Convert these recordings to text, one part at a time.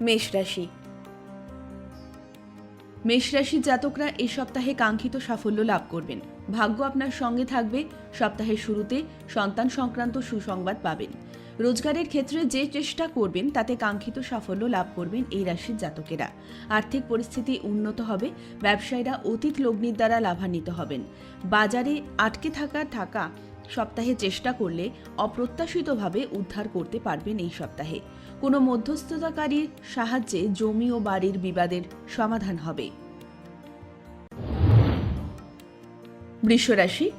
মেষ রাশি। মেষ জাতকরা এই সপ্তাহে কাঙ্ক্ষিত সাফল্য লাভ করবেন। ভাগ্য আপনার সঙ্গে থাকবে। সপ্তাহের শুরুতে সন্তান সংক্রান্ত সুসংবাদ পাবেন। রোজগারের ক্ষেত্রে যে চেষ্টা করবেন, তাতে কাঙ্ক্ষিত সাফল্য লাভ করবেন এই রাশির জাতকেরা। আর্থিক পরিস্থিতি উন্নত হবে। ব্যবসায়ীরা অতীত লগ্নির দ্বারা লাভান্বিত হবেন। বাজারে আটকে থাকা থাকা সপ্তাহে চেষ্টা করলে অপ্রত্যাশিতভাবে উদ্ধার করতে পারবেন এই সপ্তাহে। কোনো মধ্যস্থতাকারীর সাহায্যে জমি ও বাড়ির বিবাদের সমাধান হবে। বৃষরাশি।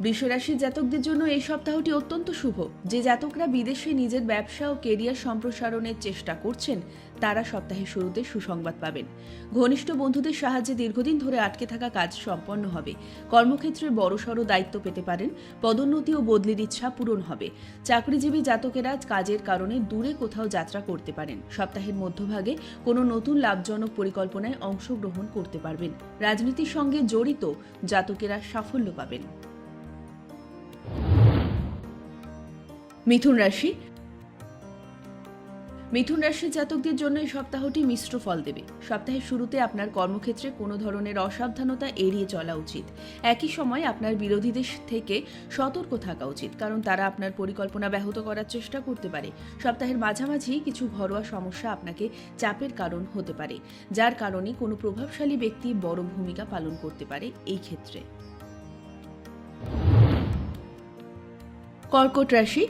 বৃষরাশির জাতকদের জন্য এই সপ্তাহটি অত্যন্ত শুভ। যে জাতকরা বিদেশে নিজের ব্যবসা ও কেরিয়ার সম্প্রসারণের চেষ্টা করছেন তারা সপ্তাহের শুরুতে সুসংবাদ পাবেন। ঘনিষ্ঠ বন্ধুদের সাহায্যে দীর্ঘদিন ধরে আটকে থাকা কাজ সম্পন্ন হবে। কর্মক্ষেত্রে বড়সড় দায়িত্ব পেতে পারেন, পদোন্নতি ও বদলির ইচ্ছা পূরণ হবে। চাকরিজীবী জাতকেরা কাজের কারণে দূরে কোথাও যাত্রা করতে পারেন। সপ্তাহের মধ্যভাগে কোনো নতুন লাভজনক পরিকল্পনায় অংশগ্রহণ করতে পারবেন। রাজনীতির সঙ্গে জড়িত জাতকেরা সাফল্য পাবেন। মিথুন রাশি মিথুন রাশির জাতকদের জন্য এই সপ্তাহটি মিশ্র ফল দেবে। সপ্তাহের শুরুতে আপনার কর্মক্ষেত্রে কোনো ধরনের অসাবধানতা এড়িয়ে চলা উচিত। একই সময় আপনার বিরোধীদের থেকে সতর্ক থাকা উচিত, কারণ তারা আপনার পরিকল্পনা ব্যাহত করার চেষ্টা করতে পারে। সপ্তাহের মাঝামাঝি কিছু ঘরোয়া সমস্যা আপনাকে চাপের কারণ হতে পারে, যার কারণে কোনো প্রভাবশালী ব্যক্তি বড় ভূমিকা পালন করতে পারে এই ক্ষেত্রে। কর্কট রাশি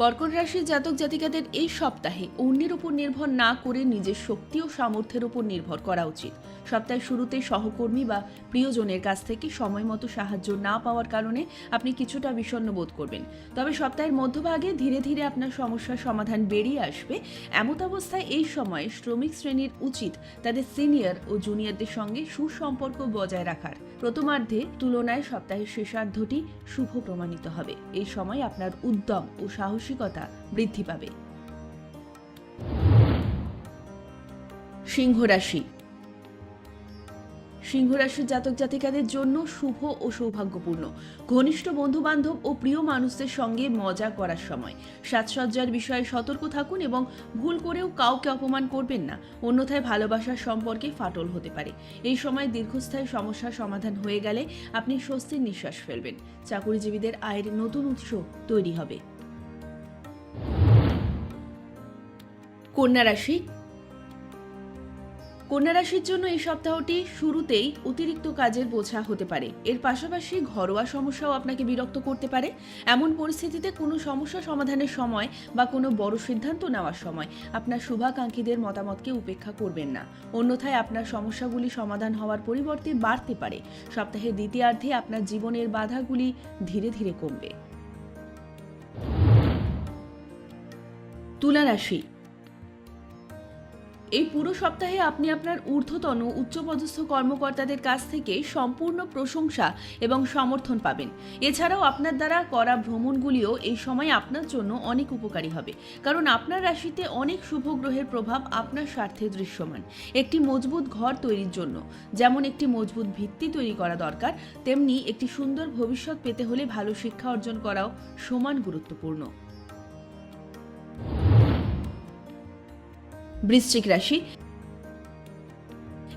কর্কট রাশির জাতক জাতিকাদের এই সপ্তাহে অন্যের উপর নির্ভর না করে নিজের শক্তি ও সামর্থ্যের উপর নির্ভর করা উচিত। সপ্তাহের শুরুতে সহকর্মী বা প্রিয়জনের কাছ থেকে সময় মতো সাহায্য না পাওয়ার কারণে আপনি কিছুটা বিষণ্ণ বোধ করবেন। তবে সপ্তাহের মধ্যভাগে ধীরে ধীরে আপনার সমস্যার সমাধান বেরিয়ে আসবে। এমত অবস্থায় এই সময়ে শ্রমিক শ্রেণির উচিত তাদের সিনিয়র ও জুনিয়রদের সঙ্গে সুসম্পর্ক বজায় রাখার। প্রথমার্ধে তুলনায় সপ্তাহের শেষার্ধটি শুভ প্রমাণিত হবে। এই সময় আপনার উদ্যম ও সাহসিকতা বৃদ্ধি পাবে। সিংহ রাশি সিংহ রাশির জাতক জাতিকাদের জন্য শুভ ও সৌভাগ্যপূর্ণ। ঘনিষ্ঠ বন্ধু বান্ধব ও প্রিয় মানুষদের সঙ্গে মজা করার সময়। সাজসজ্জার বিষয়ে সতর্ক থাকুন এবং ভুল করেও কাউকে অপমান করবেন না। অন্যথায় ভালোবাসার সম্পর্কে ফাটল হতে পারে। এই সময় দীর্ঘস্থায়ী সমস্যার সমাধান হয়ে গেলে আপনি স্বস্তির নিঃশ্বাস ফেলবেন। চাকুরিজীবীদের আয়ের নতুন উৎস তৈরি হবে। কন্যা রাশি কন্যা রাশির জন্য এই সপ্তাহটি শুরুতেই অতিরিক্ত কাজের বোঝা হতে পারে। এর পাশাপাশি ঘরোয়া সমস্যাও আপনাকে বিরক্ত করতে পারে। এমন পরিস্থিতিতে কোনো সমস্যা সমাধানের সময় বা কোনো বড় সিদ্ধান্ত নেওয়ার সময় আপনার শুভাকাঙ্ক্ষীদের মতামতকে উপেক্ষা করবেন না। অন্যথায় আপনার সমস্যাগুলি সমাধান হওয়ার পরিবর্তে বাড়তে পারে। সপ্তাহের দ্বিতীয়ার্ধে আপনার জীবনের বাধাগুলি ধীরে ধীরে কমবে। তুলা রাশি এই পুরো সপ্তাহে আপনি আপনার ঊর্ধ্বতন উচ্চপদস্থ কর্মকর্তাদের কাছ থেকে সম্পূর্ণ প্রশংসা এবং সমর্থন পাবেন। এছাড়াও আপনার দ্বারা করা ভ্রমণগুলিও এই সময় আপনার জন্য অনেক উপকারী হবে, কারণ আপনার রাশিতে অনেক শুভ গ্রহের প্রভাব আপনার স্বার্থে দৃশ্যমান। একটি মজবুত ঘর তৈরির জন্য যেমন একটি মজবুত ভিত্তি তৈরি করা দরকার, তেমনি একটি সুন্দর ভবিষ্যৎ পেতে হলে ভালো শিক্ষা অর্জন করাও সমান গুরুত্বপূর্ণ। বৃশ্চিক রাশি।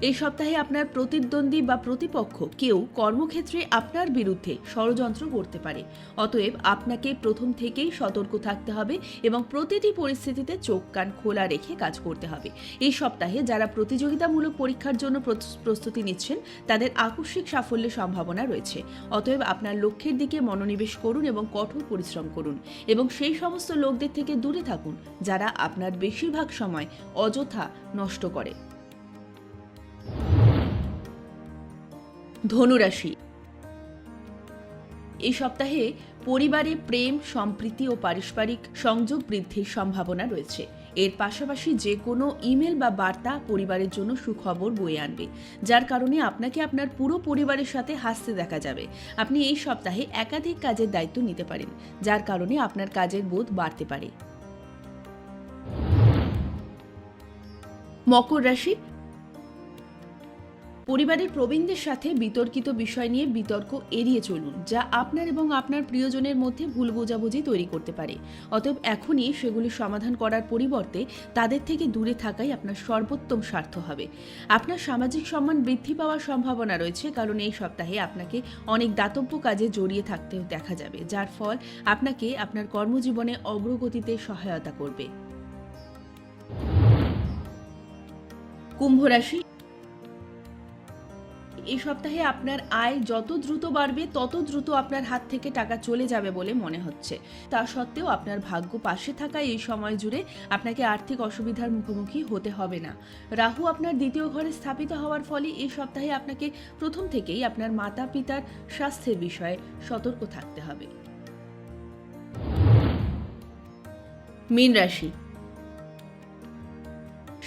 এই সপ্তাহে আপনার প্রতিদ্বন্দ্বী বা প্রতিপক্ষ কেউ কর্মক্ষেত্রে আপনার বিরুদ্ধে ষড়যন্ত্র করতে পারে। অতএব আপনাকে প্রথম থেকেই সতর্ক থাকতে হবে এবং প্রতিটি পরিস্থিতিতে চোখ কান খোলা রেখে কাজ করতে হবে। এই সপ্তাহে যারা প্রতিযোগিতামূলক পরীক্ষার জন্য প্রস- প্রস্তুতি নিচ্ছেন, তাদের আকস্মিক সাফল্যের সম্ভাবনা রয়েছে। অতএব আপনার লক্ষ্যের দিকে মনোনিবেশ করুন এবং কঠোর পরিশ্রম করুন এবং সেই সমস্ত লোকদের থেকে দূরে থাকুন, যারা আপনার বেশিরভাগ সময় অযথা নষ্ট করে। ধনুরাশি। এই সপ্তাহে পরিবারে প্রেম, সম্প্রীতি ও পারস্পরিক সংযোগ বৃদ্ধির সম্ভাবনা রয়েছে। এর পাশাপাশি যে কোনো ইমেল বা বার্তা পরিবারের জন্য সুখবর বয়ে আনবে, যার কারণে আপনাকে আপনার পুরো পরিবারের সাথে হাসতে দেখা যাবে। আপনি এই সপ্তাহে একাধিক কাজের দায়িত্ব নিতে পারেন, যার কারণে আপনার কাজের বোধ বাড়তে পারে। মকর রাশি পরিবারের প্রবীণদের সাথে বিতর্কিত বিষয় নিয়ে বিতর্ক এড়িয়ে চলুন, যা আপনার এবং আপনার প্রিয়জনের মধ্যে ভুল বোঝাবুঝি তৈরি করতে পারে। অতএব এখনই সেগুলি সমাধান করার পরিবর্তে তাদের থেকে দূরে থাকাই আপনার সর্বোত্তম স্বার্থ হবে। আপনার সামাজিক সম্মান বৃদ্ধি পাওয়ার সম্ভাবনা রয়েছে, কারণ এই সপ্তাহে আপনাকে অনেক দাতব্য কাজে জড়িয়ে থাকতেও দেখা যাবে, যার ফল আপনাকে আপনার কর্মজীবনে অগ্রগতিতে সহায়তা করবে। কুম্ভ রাশি এই সপ্তাহে আপনার আয় যত দ্রুত বাড়বে, তত দ্রুত আপনার হাত থেকে টাকা চলে যাবে বলে মনে হচ্ছে। তা সত্ত্বেও আপনার ভাগ্য পাশে থাকা এই সময় জুড়ে আপনাকে আর্থিক অসুবিধার মুখোমুখি হতে হবে না। রাহু আপনার দ্বিতীয় ঘরে স্থাপিত হওয়ার ফলে এই সপ্তাহে আপনাকে প্রথম থেকেই আপনার মাতা পিতার স্বাস্থ্যের বিষয়ে সতর্ক থাকতে হবে। মীন রাশি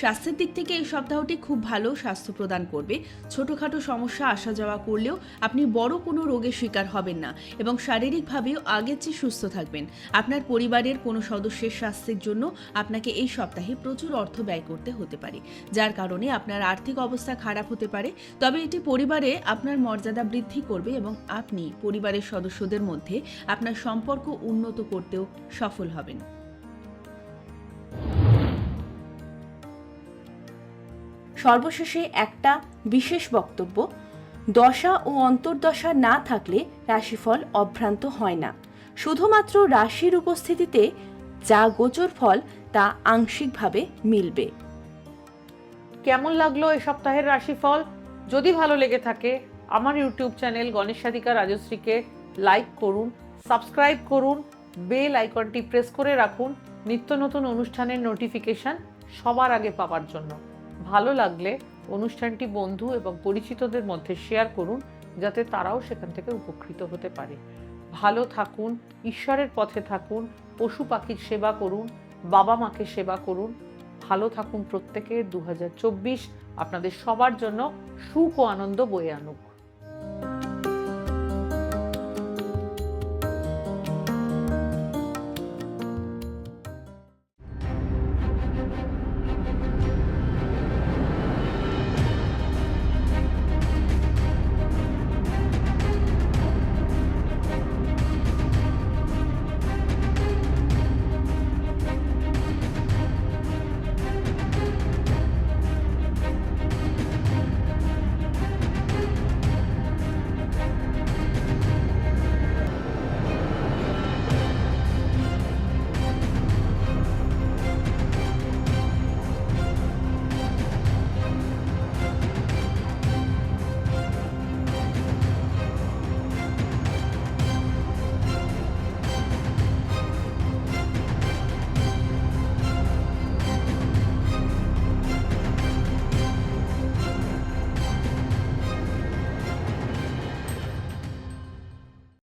স্বাস্থ্যের দিক থেকে এই সপ্তাহটি খুব ভালো স্বাস্থ্য প্রদান করবে। ছোটোখাটো সমস্যা, আসা যাওয়া করলেও আপনি বড় কোনো রোগের শিকার হবেন না এবং শারীরিকভাবেও আগের চেয়ে সুস্থ থাকবেন। আপনার পরিবারের কোনো সদস্যের স্বাস্থ্যের জন্য আপনাকে এই সপ্তাহে প্রচুর অর্থ ব্যয় করতে হতে পারে, যার কারণে আপনার আর্থিক অবস্থা খারাপ হতে পারে। তবে এটি পরিবারে আপনার মর্যাদা বৃদ্ধি করবে এবং আপনি পরিবারের সদস্যদের মধ্যে আপনার সম্পর্ক উন্নত করতেও সফল হবেন। সর্বশেষে একটা বিশেষ বক্তব্য, দশা ও অন্তর্দশা না থাকলে রাশিফল অভ্রান্ত হয় না। শুধুমাত্র রাশির উপস্থিতিতে যা গোচর ফল, তা আংশিকভাবে মিলবে। কেমন লাগল এ সপ্তাহের রাশিফল? যদি ভালো লেগে থাকে, আমার ইউটিউব চ্যানেল গণেশ সাধিকা রাজশ্রীকে লাইক করুন, সাবস্ক্রাইব করুন, বেল আইকনটি প্রেস করে রাখুন, নিত্য নতুন অনুষ্ঠানের নোটিফিকেশন সবার আগে পাওয়ার জন্য। ভালো লাগলে অনুষ্ঠানটি বন্ধু এবং পরিচিতদের মধ্যে শেয়ার করুন, যাতে তারাও সেখান থেকে উপকৃত হতে পারে। ভালো থাকুন, ঈশ্বরের পথে থাকুন, পশু পাখির সেবা করুন, বাবা মাকে সেবা করুন। ভালো থাকুন প্রত্যেকে। দু হাজার চব্বিশ আপনাদের সবার জন্য সুখ ও আনন্দ বয়ে আনুক।